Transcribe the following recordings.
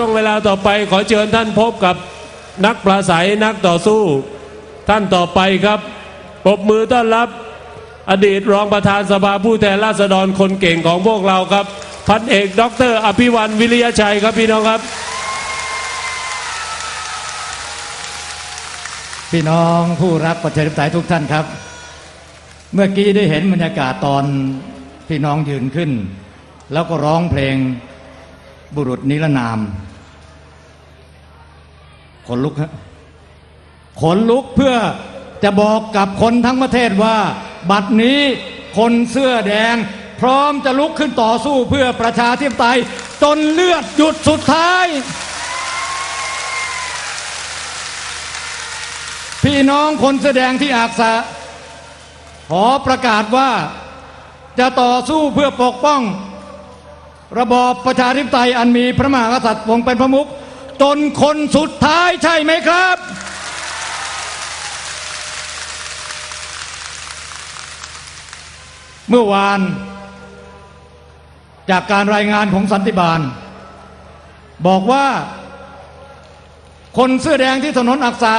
ช่วงเวลาต่อไปขอเชิญท่านพบกับนักปราศัยนักต่อสู้ ท่านต่อไปครับปรบมือต้อนรับอดีตรองประธานสภาผู้แทนราษฎรคนเก่งของพวกเราครับ พันเอกด็อกเตอร์อภิวันวิริยชัยครับพี่น้องครับ พี่น้องผู้รักประชาธิปไตยทุกท่านครับ เมื่อกี้ได้เห็นบรรยากาศตอนพี่น้องยืนขึ้น แล้วก็ร้องเพลงบุรุษนิรนาม ขนลุกฮะขนลุกเพื่อจะบอกกับคนทั้งประเทศว่า บัดนี้คนเสื้อแดง พร้อมจะลุกขึ้นต่อสู้เพื่อประชาธิปไตย จนเลือดหยุดสุดท้าย พี่น้องคนแสอแดงที่อากษะขอประกาศว่าจะต่อสู้เพื่อปกป้อง ระบอบประชาธิปไตยอันมีพระมหากษัตริย์ทรงเป็นพระมุข จนคนสุดท้ายใช่ไหมครับ เมื่อวาน จากการรายงานของสันติบาล บอกว่า คนเสื้อแดงที่ถนนอักษะ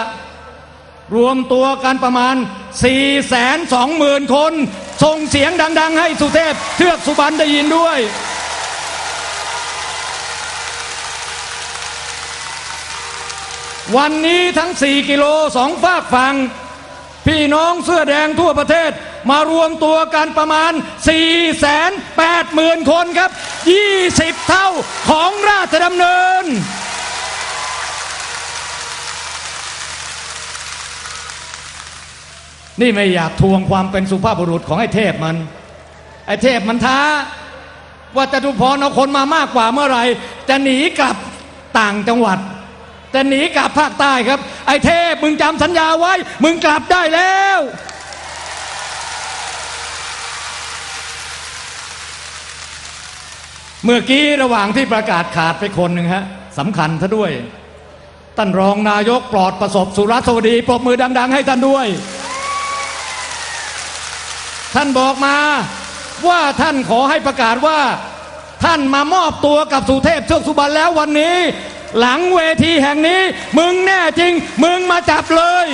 รวมตัวกันประมาณ 4 2 0 0 0 0 คน ส่งเสียงดัง ๆ ให้สุเทพเทือกสุบรรณได้ยินด้วย วันนี้ทั้ง 4 กิโลสองฝากฝั่งพี่น้องเสื้อแดงทั่วประเทศ มารวมตัวกันประมาณ 4 8 0 0 0 0 คนครับ 20 เท่าของราชดำเนิน นี่ไม่อยากทวงความเป็นสุภาพบุรุษของไอ้เทพมัน ไอ้เทพมันท้า ว่าจตุพรเอาคนมามากกว่าเมื่อไหร่ จะหนีกลับต่างจังหวัด จะหนีกลับภาคใต้ครับ ไอ้เทพมึงจำสัญญาไว้ มึงกลับได้แล้ว เมื่อกี้ระหว่างที่ประกาศขาดไปคนหนึ่งฮะสำคัญซะด้วยท่านรองนายกปลอดประสบสุรัสวดีปรบมือดัง ๆ ให้ท่านด้วย ท่านบอกมาว่าท่านขอให้ประกาศว่า ท่านมามอบตัวกับสุเทพเทือกสุบรรณแล้ววันนี้ หลังเวทีแห่งนี้ มึงแน่จริง มึงมาจับเลย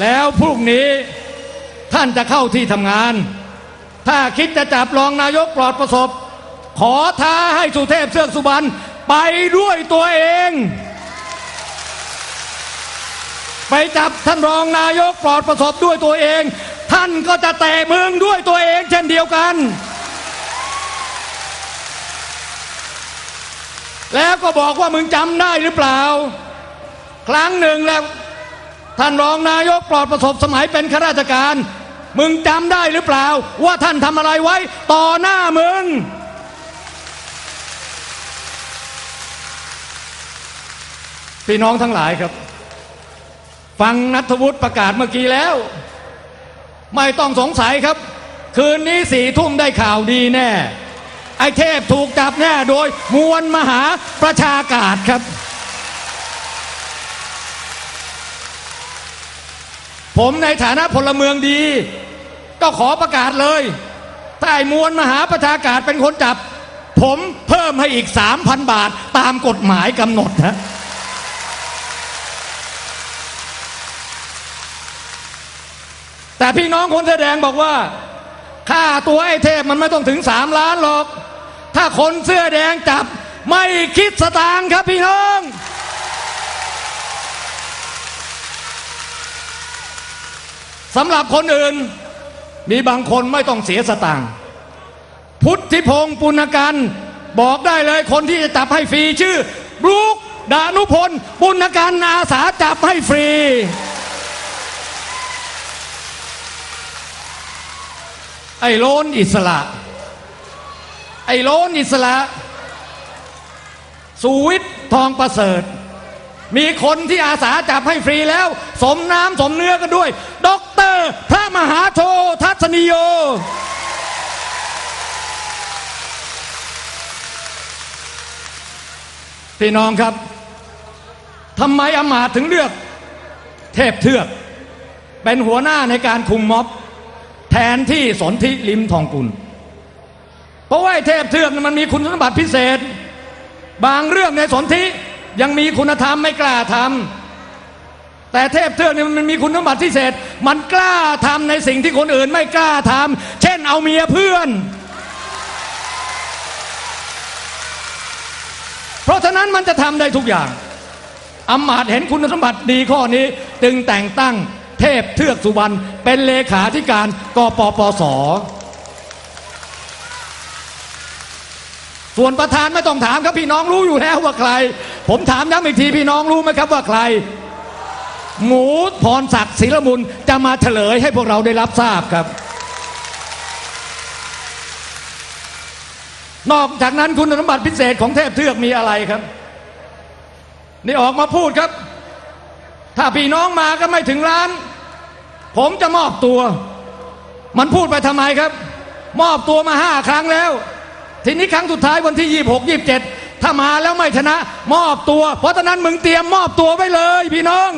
แล้วพรุ่งนี้ท่านจะเข้าที่ทำงาน ถ้าคิดจะจับรองนายกปลอดประสบ ขอท้าให้สุเทพเทือสุบรรณไปด้วยตัวเอง ไปจับท่านรองนายกปลอดประสบด้วยตัวเอง ท่านก็จะเตะมึงด้วยตัวเองเช่นเดียวกัน แล้วก็บอกว่ามึงจำได้หรือเปล่า ครั้งหนึ่งแล้ว ท่านรองนายกปลอดประสบสมัยเป็นข้าราชการ มึงจำได้หรือเปล่า ว่าท่านทำอะไรไว้ต่อหน้ามึง พี่น้องทั้งหลายครับ ฟังนัทวุฒิประกาศเมื่อกี้แล้ว ไม่ต้องสงสัยครับ คืนนี้สี่ทุ่มได้ข่าวดีแน่ ไอเทพถูกจับแน่โดยมวลมหาประชากาศครับ ผมในฐานะพลเมืองดี ก็ขอประกาศเลยถ้าไอ้มวลมหาประชากาศเป็นคนจับ ผมเพิ่มให้อีกสามพันบาทตามกฎหมายกำหนดฮะแต่พี่น้องคนแสดงบอกว่า ค่าตัวไอ้เทพมันไม่ต้องถึงสามล้านหรอก ถ้าคนเสื้อแดงจับ ไม่คิดสตางค์ครับพี่น้องสำหรับคนอื่น มีบางคนไม่ต้องเสียสตางค์พุทธิพงศ์ปุณกันบอกได้เลยคนที่จะจับให้ฟรีชื่อบรูคดานุพล ปุณกันอาสาจับให้ฟรี ไอ้โลนอิสระ ไอ้โลนอิสระสุวิทย์ทองประเสริฐ มีคนที่อาสาจับให้ฟรีแล้ว สมน้ำสมเนื้อกันด้วยด็อกเตอร์ พระมหาโททัศนิโย พี่น้องครับทำไมอำมาตย์ถึงเลือก เทพเทือก เป็นหัวหน้าในการคุมม็อบ แทนที่สนธิลิมทองกุล เพราะว่าเทพเทือกมันมีคุณสมบัติพิเศษ บางเรื่องในสนธิยังมีคุณธรรมไม่กล้าทำแต่เทพเทือกนี่มันมีคุณสมบัติพิเศษ มันกล้าทำในสิ่งที่คนอื่นไม่กล้าทำเช่นเอาเมียเพื่อน เพราะฉะนั้นมันจะทำได้ทุกอย่างอำมาตย์เห็นคุณสมบัติดีข้อนี้ จึงแต่งตั้งเทพเทือกสุวรรณเป็นเลขาธิการกปปส ส่วนประธานไม่ต้องถามครับพี่น้องรู้อยู่แล้วว่าใคร ผมถามย้ำอีกทีพี่น้องรู้ไหมครับว่าใคร หมูพรศักดิ์ศิลมุนจะมาเฉลยให้พวกเราได้รับทราบครับ นอกจากนั้นคุณสมบัติพิเศษของเทพเทือกมีอะไรครับ นี่ออกมาพูดครับ ถ้าพี่น้องมาก็ไม่ถึงร้าน ผมจะมอบตัว มันพูดไปทำไมครับ มอบตัวมาห้าครั้งแล้ว ทีนี้ครั้งสุดท้ายวันที่ยี่หกยี่บเจ็ดถ้ามาแล้วไม่ชนะ มอบตัว เพราะฉะนั้นมึงเตรียมมอบตัวไว้เลย พี่น้อง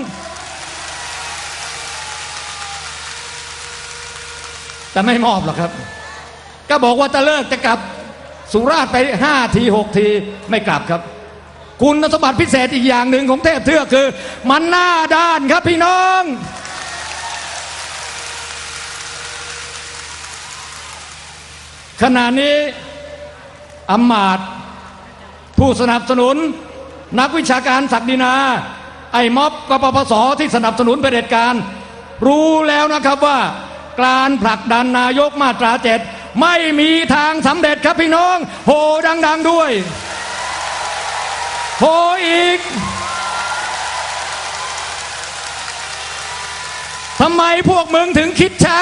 แต่ไม่มอบหรอกครับ ก็บอกว่าจะเลิกจะกลับสุราษฎร์ไปห้าทีหกทีไม่กลับครับ คุณสมบัติพิเศษอีกอย่างหนึ่งของเทพเทือกคือ มันหน้าด้านครับพี่น้องขณะนี้ อำมาตย์ผู้สนับสนุน นักวิชาการศักดินา ไอ้ม็อบกปปสที่สนับสนุนเผด็จการ รู้แล้วนะครับว่า การผลักดันนายกมาตราเจ็ดไม่มีทางสำเร็จครับพี่น้อง โหดัง ๆด้วย โหอีกทำไมพวกมึงถึงคิดช้า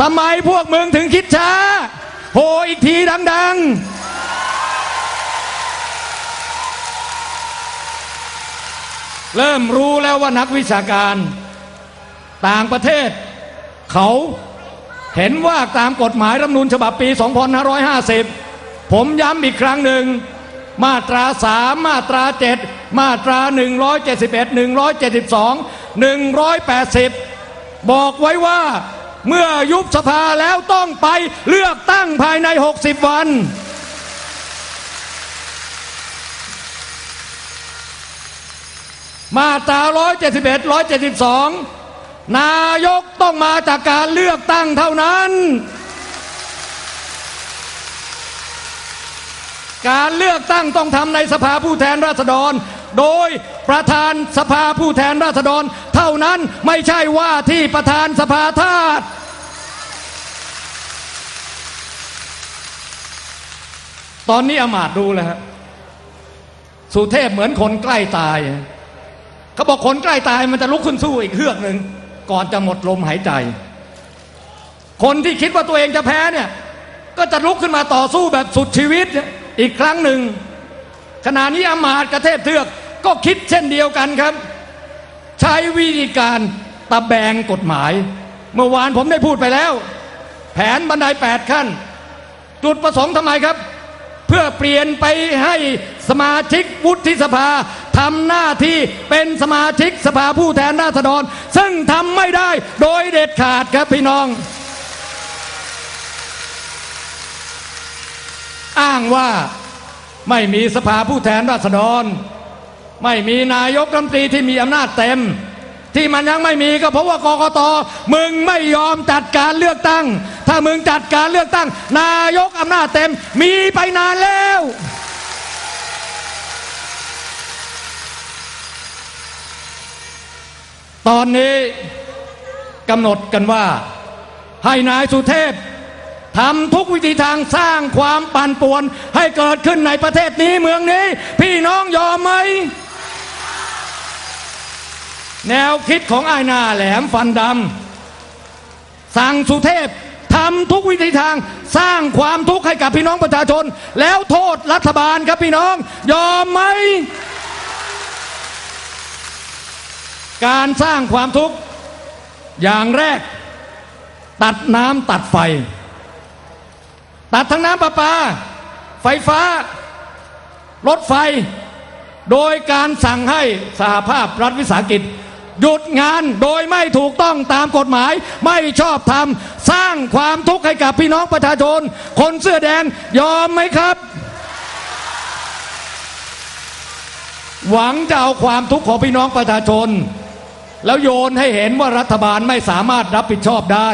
ทำไมพวกมึงถึงคิดช้า โหอีกทีดังๆ เริ่มรู้แล้วว่านักวิชาการ ต่างประเทศ เขาเห็นว่าตามกฎหมายรัฐนูญฉบับปี 2550 ผมย้ำอีกครั้งหนึ่ง มาตรา 3 มาตรา 7 มาตรา 171 172 180 บอกไว้ว่า เมื่อยุบสภาแล้วต้องไปเลือกตั้งภายใน 60 วัน มาตรา 171 172 นายกต้องมาจากการเลือกตั้งเท่านั้น การเลือกตั้งต้องทำในสภาผู้แทนราษฎร โดยประธานสภาผู้แทนราษฎร เท่านั้นไม่ใช่ว่าที่ประธานสภาทาสตอนนี้อมาตดูแล้วฮะสุเทพเหมือนคนใกล้ตายเขาบอกคนใกล้ตายมันจะลุกขึ้นสู้อีกเฮือกหนึ่งก่อนจะหมดลมหายใจ คนที่คิดว่าตัวเองจะแพ้เนี่ย ก็จะลุกขึ้นมาต่อสู้แบบสุดชีวิตอีกครั้งหนึ่งขณะนี้อมาตกระเทพเทือก ก็คิดเช่นเดียวกันครับ ใช้วิธีการตะแบงกฎหมาย เมื่อวานผมได้พูดไปแล้ว แผนบันไดแปดขั้น จุดประสงค์ทำไมครับ เพื่อเปลี่ยนไปให้สมาชิกวุฒิสภาทำหน้าที่เป็นสมาชิกสภาผู้แทนราษฎร ซึ่งทำไม่ได้โดยเด็ดขาดครับพี่น้อง อ้างว่าไม่มีสภาผู้แทนราษฎร ไม่มีนายกรัฐมนตรีที่มีอำนาจเต็ม ที่มันยังไม่มีก็เพราะว่ากกตมึงไม่ยอมจัดการเลือกตั้ง ถ้ามึงจัดการเลือกตั้ง นายกอำนาจเต็ม มีไปนานแล้วตอนนี้กำหนดกันว่า ให้นายสุเทพทำทุกวิธีทางสร้างความปั่นป่วน ให้เกิดขึ้นในประเทศนี้เมืองนี้ พี่น้องยอมไหม แนวคิดของไอ้ายหนาแหลมฟันดำสั่งสุเทพทำทุกวิธีทางสร้างความทุกข์ให้กับพี่น้องประชาชน แล้วโทษรัฐบาลครับพี่น้อง ยอมไหม การสร้างความทุกข์อย่างแรก ตัดน้ำตัดไฟ ตัดทั้งน้ำประปา ไฟฟ้ารถไฟ โดยการสั่งให้สหภาพรัฐวิสาหกิจ หยุดงานโดยไม่ถูกต้องตามกฎหมาย ไม่ชอบธรรมสร้างความทุกข์ให้กับพี่น้องประชาชน คนเสื้อแดงยอมไหมครับ หวังจะเอาความทุกข์ของพี่น้องประชาชน แล้วโยนให้เห็นว่ารัฐบาลไม่สามารถรับผิดชอบได้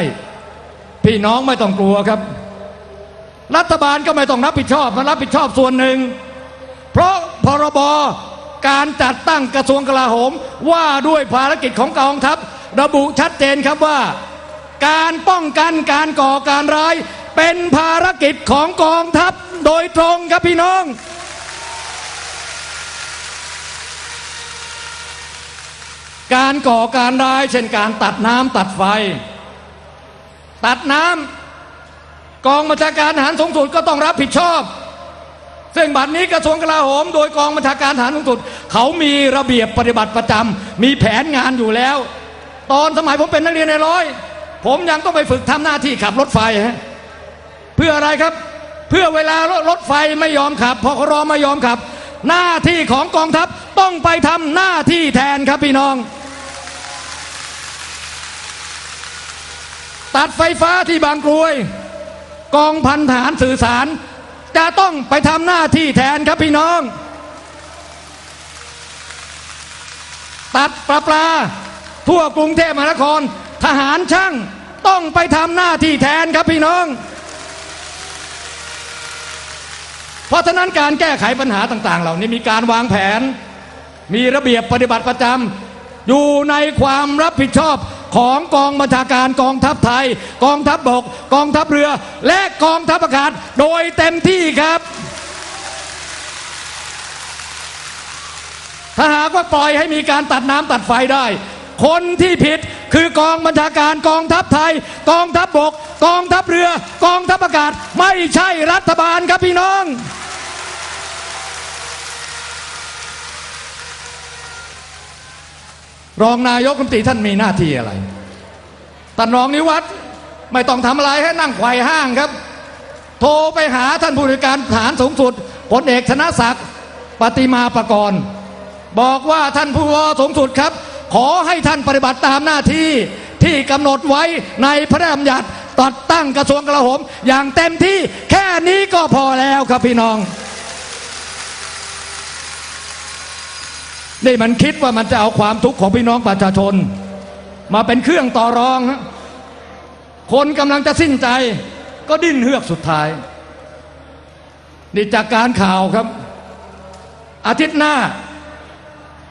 พี่น้องไม่ต้องกลัวครับ รัฐบาลก็ไม่ต้องรับผิดชอบมารับผิดชอบส่วนหนึ่ง เพราะพรบ การจัดตั้งกระทรวงกลาโหมว่าด้วยภารกิจของกองทัพ ระบุชัดเจนครับว่า การป้องกันการก่อการร้าย เป็นภารกิจของกองทัพโดยตรงครับพี่น้อง การก่อการร้าย เช่นการตัดน้ำตัดไฟ ตัดน้ำกองบัญชาการทหารสูงสุดก็ต้องรับผิดชอบ ซึ่งบัดนี้กระทรวงกลาโหมโดยกองบัญชาการทหารสูงสุด เขามีระเบียบปฏิบัติประจำมีแผนงานอยู่แล้ว ตอนสมัยผมเป็นนักเรียนในร้อย ผมยังต้องไปฝึกทำหน้าที่ขับรถไฟฮะเพื่ออะไรครับ เพื่อเวลารถไฟไม่ยอมขับพอครอไม่ยอมขับ หน้าที่ของกองทัพต้องไปทำหน้าที่แทนครับพี่น้องตัดไฟฟ้าที่บางกรวย กองพันทหารสื่อสาร จะต้องไปทำหน้าที่แทนครับพี่น้อง ตัดประปลาทั่วกรุงเทพมหานคร ทหารช่างต้องไปทำหน้าที่แทนครับพี่น้อง เพราะฉะนั้นการแก้ไขปัญหาต่าง ๆ เหล่านี้มีการวางแผน มีระเบียบปฏิบัติประจำอยู่ในความรับผิดชอบ ของกองบัญชาการกองทัพไทย กองทัพบบก กองทัพเรือ และกองทัพอากาศโดยเต็มที่ครับถ้าหากว่าปล่อยให้มีการตัดน้ำตัดไฟได้ คนที่ผิดคือกองบัญชาการกองทัพไทย กองทัพบบกกองทัพเรือ กองทัพอากาศ ไม่ใช่รัฐบาลครับพี่น้อง รองนายกรัฐมนตรีท่านมีหน้าที่อะไรท่านรองนิวัฒน์ไม่ต้องทำอะไรให้นั่งไขว่ห้างครับ โทรไปหาท่านผู้ในวยการฐานสูงสุดพลเอกชนะศักดิ์ปฏิมาประกรณ์บอกว่าท่านผู้ว่าสูงสุดครับ ขอให้ท่านปฏิบัติตามหน้าที่ที่กำหนดไว้ในพระราชบัญญัติตัดตั้งกระทรวงกลาโหม อย่างเต็มที่แค่นี้ก็พอแล้วครับพี่น้อง นี่มันคิดว่ามันจะเอาความทุกข์ของพี่น้องประชาชน มาเป็นเครื่องต่อรองฮะคนกำลังจะสิ้นใจ ก็ดิ้นเฮือกสุดท้าย นี่จากการข่าวครับ อาทิตย์หน้า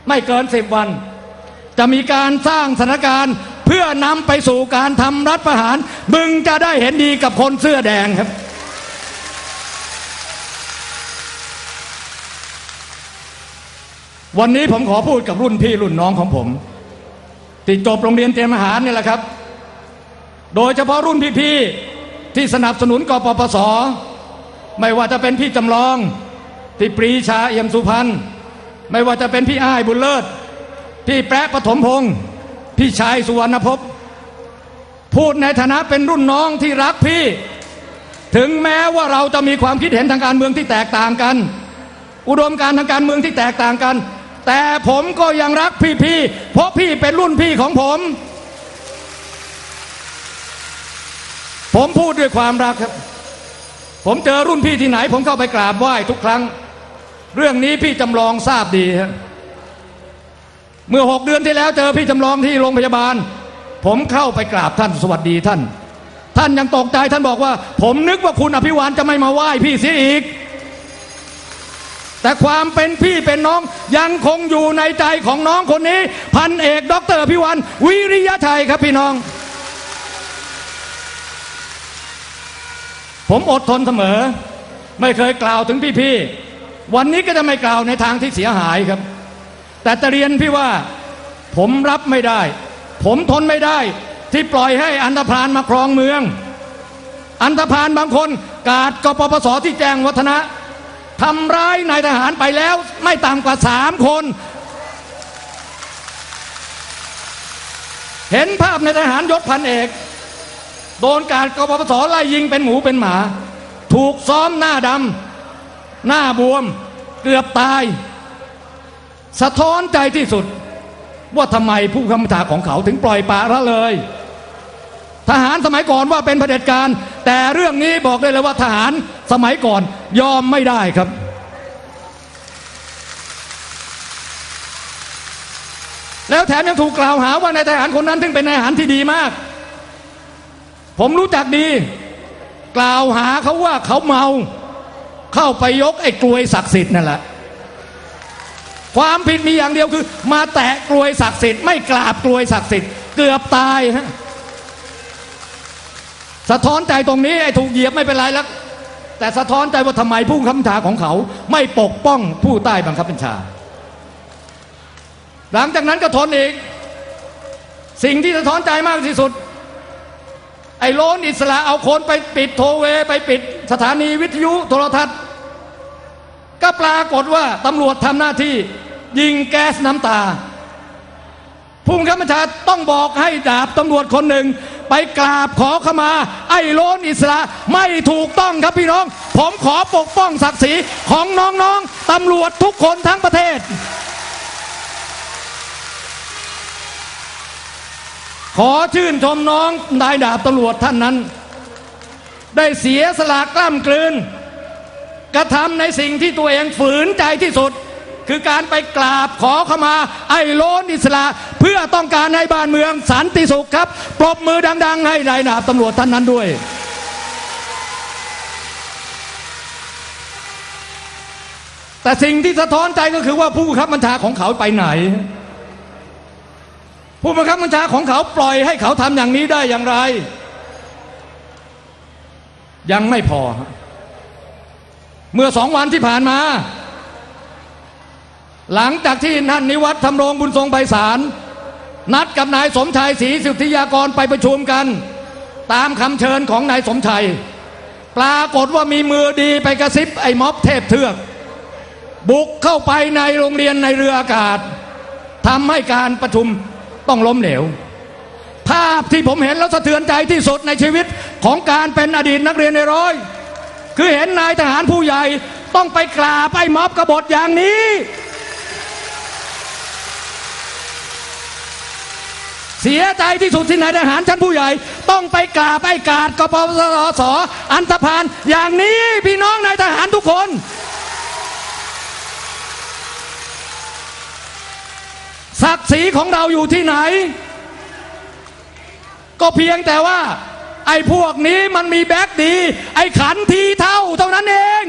ไม่เกินสิบวัน จะมีการสร้างสถานการณ์ เพื่อนำไปสู่การทำรัฐประหาร มึงจะได้เห็นดีกับคนเสื้อแดงครับ วันนี้ผมขอพูดกับรุ่นพี่รุ่นน้องของผมที่จบโรงเรียนเตรียมอาหารนี่แหละครับ โดยเฉพาะรุ่นพี่ๆที่สนับสนุนกปปส ไม่ว่าจะเป็นพี่จำลองพี่ปรีชาเอี่ยมสุพรรณไม่ว่าจะเป็นพี่อ้ายบุญเลิศ พี่แปะปฐมพงศ์พี่ชายสุวรรณภพพูดในฐานะเป็นรุ่นน้องที่รักพี่ ถึงแม้ว่าเราจะมีความคิดเห็นทางการเมืองที่แตกต่างกัน อุดมการทางการเมืองที่แตกต่างกัน แต่ผมก็ยังรักพี่ๆเพราะพี่เป็นรุ่นพี่ของผม ผมพูดด้วยความรักครับ ผมเจอรุ่นพี่ที่ไหน ผมเข้าไปกราบไหว้ทุกครั้ง เรื่องนี้พี่จำลองทราบดีครับเมื่อหกเดือนที่แล้วเจอพี่จำลองที่โรงพยาบาล ผมเข้าไปกราบท่านสวัสดีท่าน ท่านยังตกใจท่านบอกว่า ผมนึกว่าคุณอภิวานจะไม่มาไหว้พี่เสียอีก แต่ความเป็นพี่เป็นน้องยังคงอยู่ในใจของน้องคนนี้ พันเอกด็อกเตอร์พิวันวิริยะชัยครับพี่น้อง ผมอดทนเสมอ ไม่เคยกล่าวถึงพี่ๆวันนี้ก็จะไม่กล่าวในทางที่เสียหายครับ แต่จะเรียนพี่ว่าผมรับไม่ได้ ผมทนไม่ได้ ที่ปล่อยให้อันธพาลมาครองเมือง อันธพาลบางคนกาดกปปสที่แจ้งวัฒนะ ทำร้ายนายทหารไปแล้วไม่ต่ำกว่าสามคน เห็นภาพในทหารยศพันเอก โดนการกปปสไล่ยิงเป็นหมูเป็นหมา ถูกซ้อมหน้าดำหน้าบวม เกือบตาย สะท้อนใจที่สุด ว่าทำไมผู้คำถาของเขาถึงปล่อยปละละเลย ทหารสมัยก่อนว่าเป็นเผด็จการ แต่เรื่องนี้บอกได้เลยว่าทหารสมัยก่อนยอมไม่ได้ครับแล้วแถมยังถูกกล่าวหาว่านายทหารคนนั้นถึงเป็นนายทหารที่ดีมาก ผมรู้จักดี กล่าวหาเขาว่าเขาเมา เข้าไปยกไอ้กลวยศักดิ์สิทธิ์นั่นแหละ ความผิดมีอย่างเดียวคือ มาแตะกลวยศักดิ์สิทธิ์ไม่กราบกลวยศักดิ์สิทธิ์เกือบตายฮะ สะท้อนใจตรงนี้ไอ้ถูกเหยียบไม่เป็นไรแล้วแต่สะท้อนใจว่าทำไมผู้คำถาของเขา ไม่ปกป้องผู้ใต้บังคับบัญชา หลังจากนั้นก็ทนอีก สิ่งที่สะท้อนใจมากที่สุด ไอ้โลนอิสระเอาคนไปปิดโทเว ไปปิดสถานีวิทยุโทรทัศน์ ก็ปรากฏว่าตำรวจทำหน้าที่ยิงแก๊สน้ำตา ผู้บังคับบัญชาต้องบอกให้ดาบตำรวจคนหนึ่ง ไปกราบขอขมา ไอ้โลนอิสระไม่ถูกต้องครับพี่น้อง ผมขอปกป้องศักดิ์ศรีของน้องๆตำรวจทุกคนทั้งประเทศ ขอชื่นชมน้องนายดาบตำรวจท่านนั้น ได้เสียสละกล้ำกลืน กระทำในสิ่งที่ตัวเองฝืนใจที่สุด คือการไปกราบขอเข้ามาไอ้โลนอิสระเพื่อต้องการให้บ้านเมืองสันติสุขครับ ปรบมือดัง ๆ ให้นายดาบตำรวจท่านนั้นด้วย แต่สิ่งที่สะท้อนใจก็คือว่าผู้บังคับบัญชาของเขาไปไหน ผู้บังคับบัญชาของเขาปล่อยให้เขาทำอย่างนี้ได้อย่างไร ยังไม่พอ เมื่อสองวันที่ผ่านมา หลังจากที่ท่านนิวัฒน์ทำรงบุญทรงไพศาลนัดกับนายสมชายศรีสุทธิยากรไปประชุมกัน ตามคำเชิญของนายสมชัย ปรากฏว่ามีมือดีไปกระซิบไอ้ม็อบเทพเทือก บุกเข้าไปในโรงเรียนในเรืออากาศทำให้การประชุมต้องล้มเหลว ภาพที่ผมเห็นแล้วสะเทือนใจที่สุดในชีวิตของการเป็นอดีตนักเรียนในร้อย คือเห็นนายทหารผู้ใหญ่ต้องไปกราบไอ้ม็อบกบฏอย่างนี้ เสียใจที่สุดที่นายทหารชั้นผู้ใหญ่ ต้องไปกราบไอ้กาดกปปสอันธพาลอย่างนี้พี่น้องนายทหารทุกคน ศักดิ์ศรีของเราอยู่ที่ไหน ก็เพียงแต่ว่า ไอ้พวกนี้มันมีแบ็กดี ไอ้ขันทีเท่าเท่านั้นเอง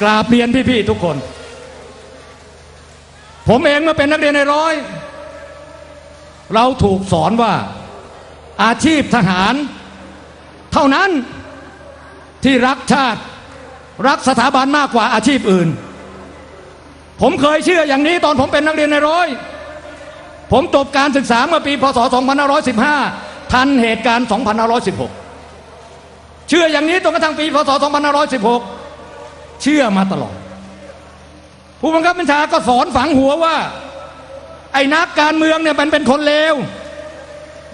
กราบเรียนพี่ ๆ ทุกคน ผมเองเมื่อเป็นนักเรียนในร้อย เราถูกสอนว่าอาชีพทหาร เท่านั้นที่รักชาติรักสถาบันมากกว่าอาชีพอื่น ผมเคยเชื่ออย่างนี้ตอนผมเป็นนักเรียนในร้อย ผมจบการศึกษาเมื่อปีพศ 2515 ทันเหตุการณ์ 2516 เชื่ออย่างนี้จนกระทั่งปีพศ 2516 เชื่อมาตลอด ผู้บังคับบัญชาก็สอนฝังหัวว่า ไอ้นักการเมืองเนี่ยมันเป็นคนเลว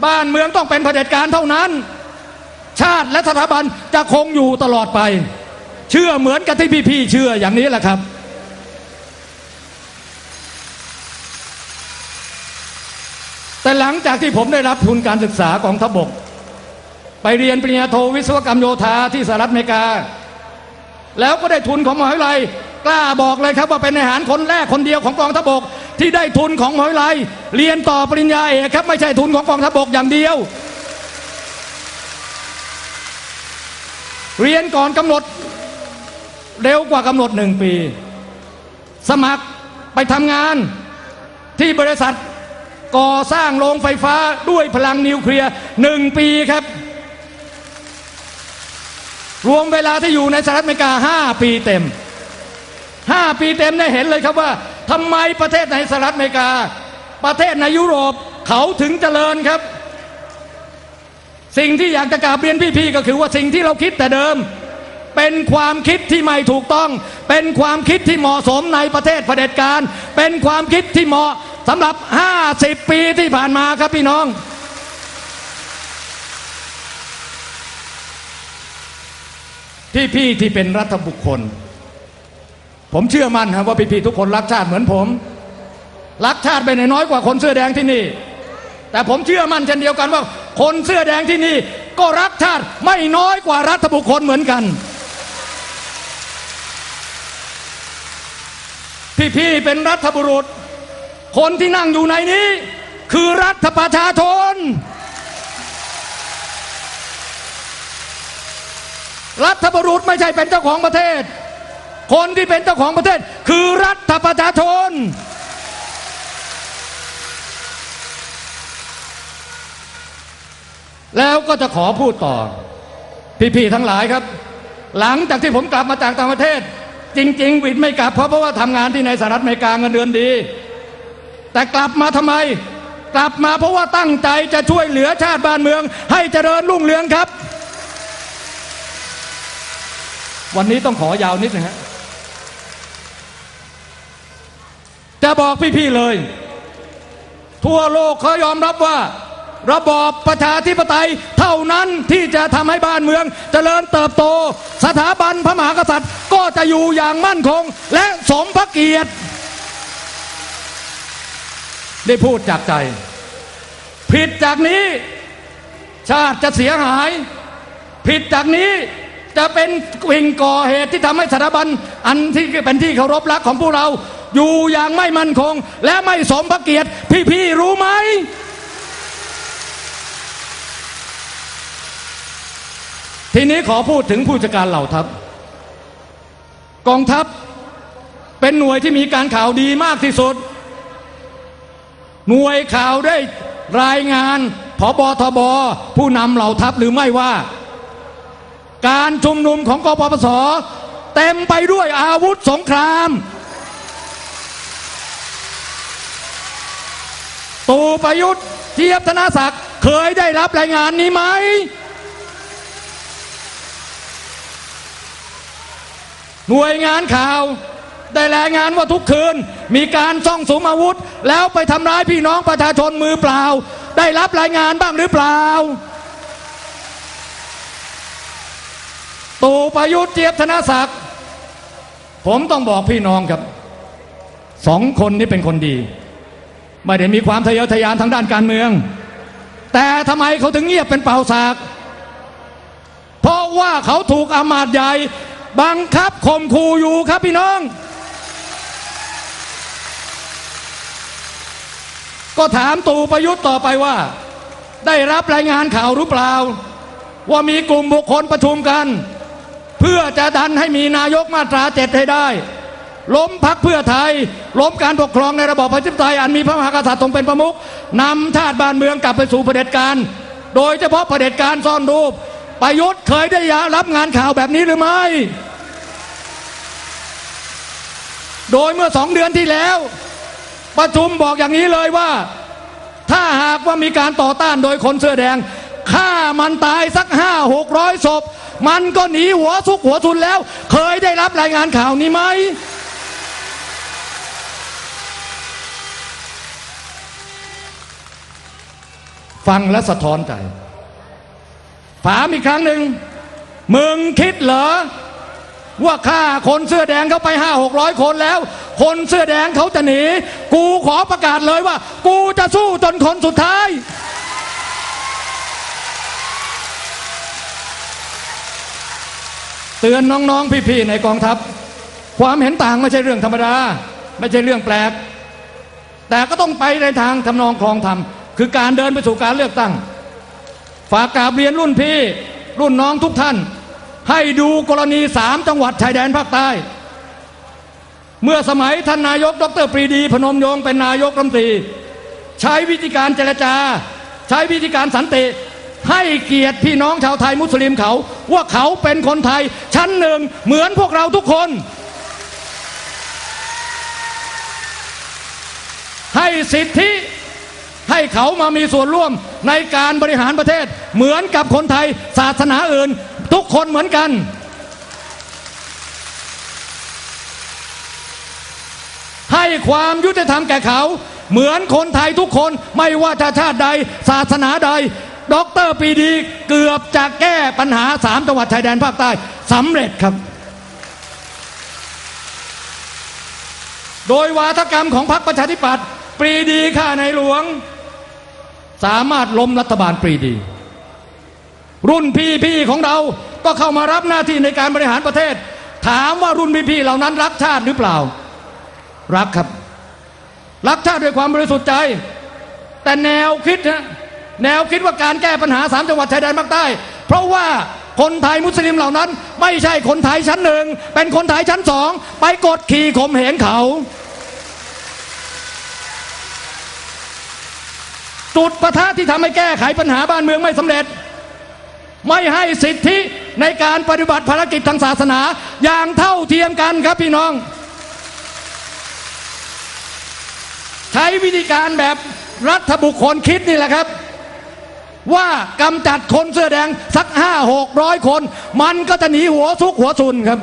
บ้านเมืองต้องเป็นเผด็จการเท่านั้น ชาติและสถาบันจะคงอยู่ตลอดไป เชื่อเหมือนกับที่พี่ๆเชื่ออย่างนี้แหละครับแต่หลังจากที่ผมได้รับทุนการศึกษากองทัพบก ไปเรียนปริญญาโทวิศวกรรมโยธาที่สหรัฐอเมริกา แล้วก็ได้ทุนของมหาวิทยาลัย กล้าบอกเลยครับว่าเป็นทหารคนแรกคนเดียวของกองทัพบกที่ได้ทุนของมหาวิทยาลัยเรียนต่อปริญญาเอกครับไม่ใช่ทุนของกองทัพบกอย่างเดียว เรียนก่อนกำหนดเร็วกว่ากำหนดหนึ่งปี สมัครไปทำงานที่บริษัทก่อสร้างโรงไฟฟ้าด้วยพลังนิวเคลียร์หนึ่งปีครับ รวมเวลาที่อยู่ในสหรัฐอเมริกาห้าปีเต็ม ห้าปีเต็มได้เห็นเลยครับว่าทำไมประเทศในสหรัฐอเมริกา ประเทศในยุโรปเขาถึงเจริญครับ สิ่งที่อยากจะกราบเรียนพี่ๆก็คือว่าสิ่งที่เราคิดแต่เดิม เป็นความคิดที่ไม่ถูกต้อง เป็นความคิดที่เหมาะสมในประเทศเผด็จการ เป็นความคิดที่เหมาะสำหรับ 50 ปีที่ผ่านมาครับพี่น้องพี่ๆที่เป็นรัฐบุคคล ผมเชื่อมั่นครับว่าพี่ๆทุกคนรักชาติเหมือนผม รักชาติไปในน้อยกว่าคนเสื้อแดงที่นี่ แต่ผมเชื่อมั่นเช่นเดียวกันว่า คนเสื้อแดงที่นี่ ก็รักชาติไม่น้อยกว่ารัฐบุคคลเหมือนกัน พี่ๆเป็นรัฐบุรุษ คนที่นั่งอยู่ในนี้ คือรัฐประชาชนรัฐบุรุษไม่ใช่เป็นเจ้าของประเทศ คนที่เป็นเจ้าของประเทศ คือรัฐประชาชน แล้วก็จะขอพูดต่อ พี่ๆทั้งหลายครับ หลังจากที่ผมกลับมาจากต่างประเทศ จริง ๆ วิดไม่กลับเพราะเพราะว่าทำงานที่ในสหรัฐอเมริกาเงินเดือนดี แต่กลับมาทำไม กลับมาเพราะว่าตั้งใจจะช่วยเหลือชาติบ้านเมือง ให้เจริญรุ่งเรืองครับวันนี้ต้องขอยาวนิดนะฮะ จะบอกพี่ๆเลย ทั่วโลกเขายอมรับว่า ระบอบประชาธิปไตยเท่านั้นที่จะทำให้บ้านเมืองจเจริญเติบโต สถาบันพระมหากษัตริย์ก็จะอยู่อย่างมั่นคง และสมพระเกียรติ ได้พูดจากใจ ผิดจากนี้ ชาติจะเสียหาย ผิดจากนี้จะเป็นวิ่งก่อเหตุที่ทำให้สถาบันอันที่เป็นที่เคารพรักของพวกเรา อยู่อย่างไม่มั่นคง และไม่สมพระเกียรติพี่ๆรู้ไหม ทีนี้ขอพูดถึงผู้จัดการเหล่าทัพกองทัพเป็นหน่วยที่มีการข่าวดีมากที่สุด หน่วยข่าวได้รายงานผบทบผู้นำเหล่าทัพหรือไม่ว่า การชุมนุมของกปปสเต็มไปด้วยอาวุธสงคราม ตูประยุทธ์เทียบธนศักดิ์เคยได้รับรายงานนี้ไหม หน่วยงานข่าว ได้รายงานว่าทุกคืน มีการซ่องสมอาวุธ แล้วไปทำร้ายพี่น้องประชาชนมือเปล่า ได้รับรายงานบ้างหรือเปล่าตู่ประยุทธ์เจียบธนศักดิ์ผมต้องบอกพี่น้องครับสองคนนี้เป็นคนดี ไม่ได้มีความทะเยอทะยานทางด้านการเมือง แต่ทำไมเขาถึงเงียบเป็นเป่าสาก เพราะว่าเขาถูกอามาตย์ใหญ่บังคับข่มขู่อยู่ครับพี่น้อง ก็ถามตู่ประยุทธ์ต่อไปว่า ได้รับรายงานข่าวหรือเปล่า ว่ามีกลุ่มบุคคลประชุมกัน เพื่อจะดันให้มีนายกมาตราเจ็ดให้ได้ ล้มพักเพื่อไทย ล้มการปกครองในระบอบประชาธิปไตยอันมีพระมหากษัตริย์ทรงเป็นประมุขนำชาติบ้านเมืองกลับไปสู่เผด็จการ โดยเฉพาะเผด็จการซ่อนรูป ประยุทธ์เคยได้รับงานข่าวแบบนี้หรือไม่ โดยเมื่อสองเดือนที่แล้ว ประชุมบอกอย่างนี้เลยว่า ถ้าหากว่ามีการต่อต้านโดยคนเสื้อแดงฆ่ามันตายสักห้าหกร้อยศพ มันก็หนีหัวซุกหัวทุนแล้ว เคยได้รับรายงานข่าวนี้ไหม ฟังและสะท้อนใจถามอีกครั้งหนึ่งมึงคิดเหรอ ว่าฆ่าคนเสื้อแดงเขาไปห้าหกร้อยคนแล้ว คนเสื้อแดงเขาจะหนี กูขอประกาศเลยว่า กูจะสู้จนคนสุดท้าย เตือนน้องๆ พี่ๆ ในกองทัพ ความเห็นต่างไม่ใช่เรื่องธรรมดา ไม่ใช่เรื่องแปลก แต่ก็ต้องไปในทางทำนองคลองธรรม คือการเดินไปสู่การเลือกตั้ง ฝากกราบเรียนรุ่นพี่ รุ่นน้องทุกท่าน ให้ดูกรณีสามจังหวัดชายแดนภาคใต้ เมื่อสมัยท่านนายกดรปรีดี พนมยงค์เป็นนายกรัฐมนตรี ใช้วิธีการเจรจา ใช้วิธีการสันติให้เกียรติพี่น้องชาวไทยมุสลิมเขา ว่าเขาเป็นคนไทย ชั้นหนึ่งเหมือนพวกเราทุกคน ให้สิทธิ ให้เขามามีส่วนร่วมในการบริหารประเทศ เหมือนกับคนไทยศาสนาอื่น ทุกคนเหมือนกัน ให้ความยุติธรรมแก่เขา เหมือนคนไทยทุกคนไม่ว่าจะชาติใด ศาสนาใดด็อกเตอร์ปรีดีเกือบจะแก้ปัญหาสามจังหวัดชายแดนภาคใต้สำเร็จครับ โดยวาทกรรมของพรรคประชาธิปัตย์ปรีดีข้าในหลวง สามารถล้มรัฐบาลปรีดี รุ่นพี่ๆของเราก็เข้ามารับหน้าที่ในการบริหารประเทศ ถามว่ารุ่นพี่ๆเหล่านั้นรักชาติหรือเปล่า รักครับ รักชาติด้วยความบริสุทธิ์ใจ แต่แนวคิดนะแนวคิดว่าการแก้ปัญหาสามจังหวัดชายแดนภาคใต้ เพราะว่าคนไทยมุสลิมเหล่านั้น ไม่ใช่คนไทยชั้นหนึ่งเป็นคนไทยชั้นสองไปกดขี่ข่มเหงเขา จุดประทะที่ทำให้แก้ไขปัญหาบ้านเมืองไม่สำเร็จ ไม่ให้สิทธิในการปฏิบัติภารกิจทางศาสนา อย่างเท่าเทียมกันครับพี่น้อง ใช้วิธีการแบบรัฐบุคคลคิดนี่แหละครับว่ากำจัดคนเสื้อแดงสักห้าหกร้อยคน มันก็จะหนีหัวซุกหัวซุนครับ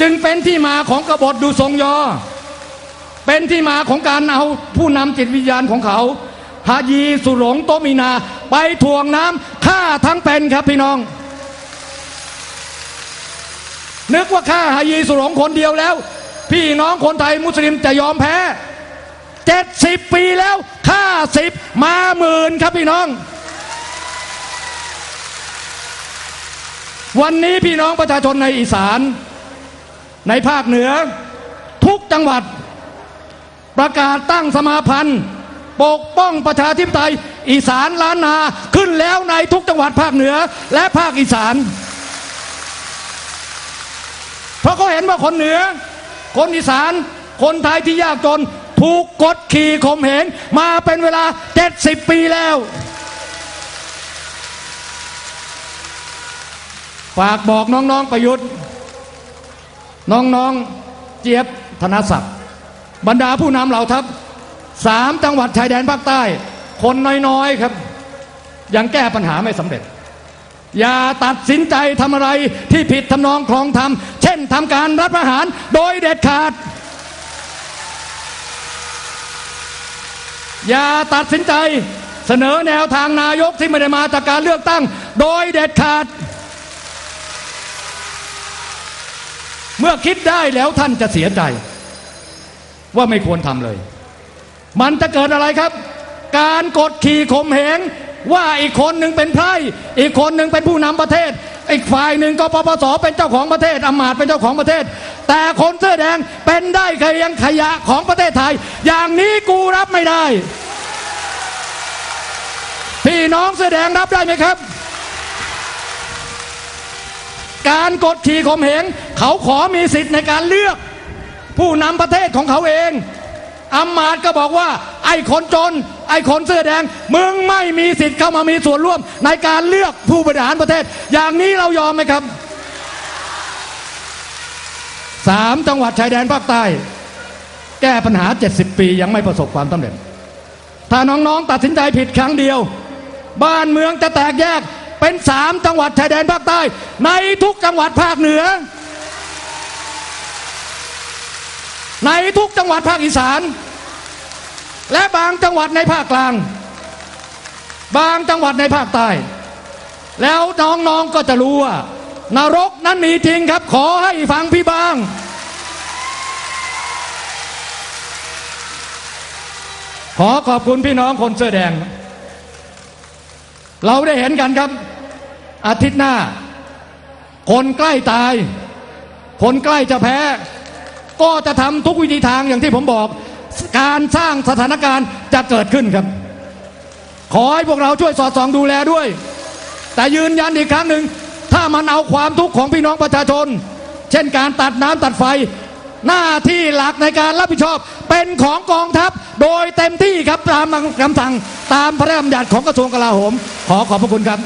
จึงเป็นที่มาของกบฏดูทรงยอ เป็นที่มาของการเอาผู้นำจิตวิญญาณของเขาฮายีสุหลงโตมีนา ไปถ่วงน้ำฆ่าทั้งเป็นครับพี่น้อง นึกว่าฆ่าฮายีสุหลงคนเดียวแล้ว พี่น้องคนไทยมุสลิมจะยอมแพ้เจ็ดสิบปีแล้วฆ่าสิบมาหมื่นครับพี่น้อง วันนี้พี่น้องประชาชนในอีสาน ในภาคเหนือ ทุกจังหวัด ประกาศตั้งสมาพันธ์ ปกป้องประชาธิปไตย อีสานล้านนาขึ้นแล้วในทุกจังหวัดภาคเหนือและภาคอีสาน เพราะเขาเห็นว่าคนเหนือ คนอีสาน คนไทยที่ยากจนถูกกดขี่ข่มเหงมาเป็นเวลา 70 ปีแล้ว ฝากบอกน้อง ๆ ประยุทธ์ น้อง ๆ เจี๊ยบธนศักดิ์ บรรดาผู้นำเหล่าทัพสามจังหวัดชายแดนภาคใต้ คนน้อยๆครับ ยังแก้ปัญหาไม่สำเร็จ อย่าตัดสินใจทำอะไรที่ผิดทำนองคลองธรรม เช่นทำการรัฐประหารโดยเด็ดขาด อย่าตัดสินใจเสนอแนวทางนายกที่ไม่ได้มาจากการเลือกตั้ง โดยเด็ดขาด เมื่อคิดได้แล้วท่านจะเสียใจ ว่าไม่ควรทำเลย มันจะเกิดอะไรครับ การกดขี่ข่มเหงว่าอีกคนหนึ่งเป็นไพร่อีกคนหนึ่งเป็นผู้นำประเทศ อีกฝ่ายหนึ่งก็ปปสเป็นเจ้าของประเทศอำมาตย์เป็นเจ้าของประเทศ แต่คนเสื้อแดงเป็นได้เพียงขยะของประเทศไทย อย่างนี้กูรับไม่ได้พี่น้องเสื้อแดงรับได้ไหมครับ การกดขี่ข่มเหงเขาขอมีสิทธิ์ในการเลือก ผู้นำประเทศของเขาเองอำมาตก็บอกว่า ไอ้คนจน ไอ้คนเสื้อแดง มึงไม่มีสิทธิ์เข้ามามีส่วนร่วม ในการเลือกผู้บริหารประเทศ อย่างนี้เรายอมไหมครับสามจังหวัดชายแดนภาคใต้ แก้ปัญหา 70 ปียังไม่ประสบความสำเร็จ ถ้าน้องๆตัดสินใจผิดครั้งเดียว บ้านเมืองจะแตกแยกเป็นสามจังหวัดชายแดนภาคใต้ ในทุกจังหวัดภาคเหนือ ในทุกจังหวัดภาคอีสาน และบางจังหวัดในภาคกลาง บางจังหวัดในภาคใต้ แล้วน้องๆก็จะรู้ว่านรกนั้นมีจริงครับ ขอให้ฟังพี่บ้าง ขอขอบคุณพี่น้องคนเสื้อแดง เราได้เห็นกันครับ อาทิตย์หน้า คนใกล้ตาย คนใกล้จะแพ้ ก็จะทำทุกวิธีทางอย่างที่ผมบอก การสร้างสถานการณ์จะเกิดขึ้นครับ ขอให้พวกเราช่วยสอดส่องดูแลด้วย แต่ยืนยันอีกครั้งหนึ่งถ้ามันเอาความทุกข์ของพี่น้องประชาชน เช่นการตัดน้ำตัดไฟ หน้าที่หลักในการรับผิดชอบ เป็นของกองทัพโดยเต็มที่ครับตามคำสั่งตามพระราชบัญญัติของกระทรวงกลาโหม ขอขอบพระคุณครับ